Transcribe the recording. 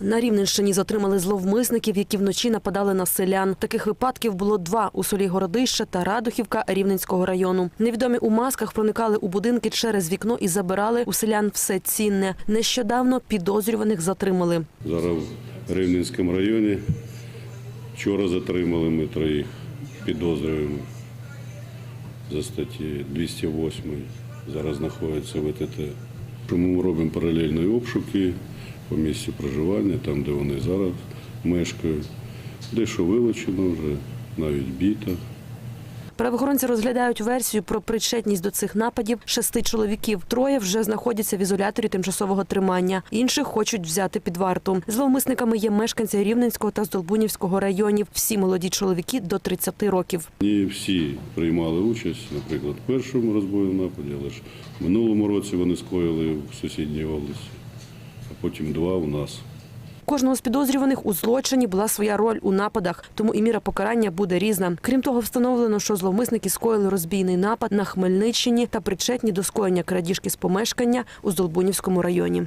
На Рівненщині затримали зловмисників, які вночі нападали на селян. Таких випадків було два у селі Городище та Радухівка Рівненського району. Невідомі у масках проникали у будинки через вікно і забирали у селян все цінне. Нещодавно підозрюваних затримали. Зараз в Рівненському районі. Вчора затримали ми троїх підозрюємо за статті 208. Зараз знаходяться в ВТТ. Тому ми робимо паралельні обшуки по місці проживання, там, де вони зараз мешкають. Дещо вилучено вже, навіть біта. Правоохоронці розглядають версію про причетність до цих нападів шести чоловіків. Троє вже знаходяться в ізоляторі тимчасового тримання. Інших хочуть взяти під варту. Зловмисниками є мешканці Рівненського та Здолбунівського районів. Всі молоді чоловіки до 30 років. Не всі приймали участь, наприклад, в першому розбойному нападі, але ж в минулому році вони скоїли в сусідній області, а потім два у нас. Кожного з підозрюваних у злочині була своя роль у нападах, тому і міра покарання буде різна. Крім того, встановлено, що зловмисники скоїли розбійний напад на Хмельниччині та причетні до скоєння крадіжки з помешкання у Здолбунівському районі.